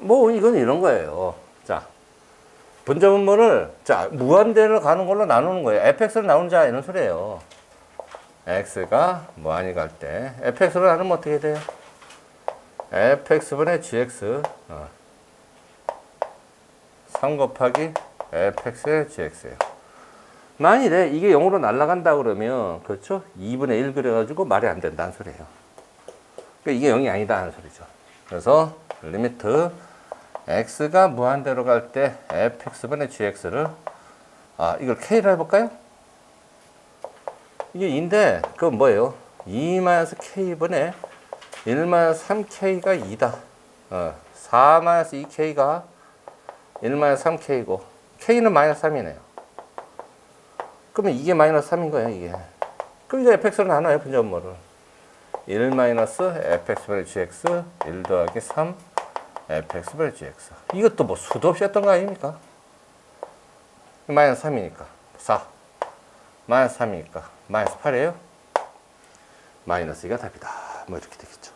뭐 이건 이런 거예요. 자, 분자 분모를 자 무한대로 가는 걸로 나누는 거예요. fx를 나누자 이런 소리예요. x가 무한히 갈때 fx로 나누면 어떻게 돼요? fx분의 gx 어. 3 곱하기 fx의 gx예요. 만일에 이게 0으로 날아간다 그러면 그렇죠? 2분의 1 그래가지고 말이 안 된다는 소리예요. 그러니까 이게 0이 아니다 하는 소리죠. 그래서 리미트 x가 무한대로 갈 때 fx분의 gx를 아 이걸 k로 해볼까요? 이게 2인데 그건 뭐예요? 2-k분의 1-3k가 2다. 어, 4-2k가 1-3k고 k는 마이너스 3이네요. 그러면 이게 마이너스 3인 거예요, 이게. 그럼 이제 fx로 나눠요, 분자분모를. 1 마이너스 fx분의 gx 1 더하기 3 fx분의 gx. 이것도 뭐 수도 없이 했던 거 아닙니까? 마이너스 3이니까 4 마이너스 3이니까 마이너스 8이에요. 마이너스 2가 답이다. 뭐 이렇게 되겠죠.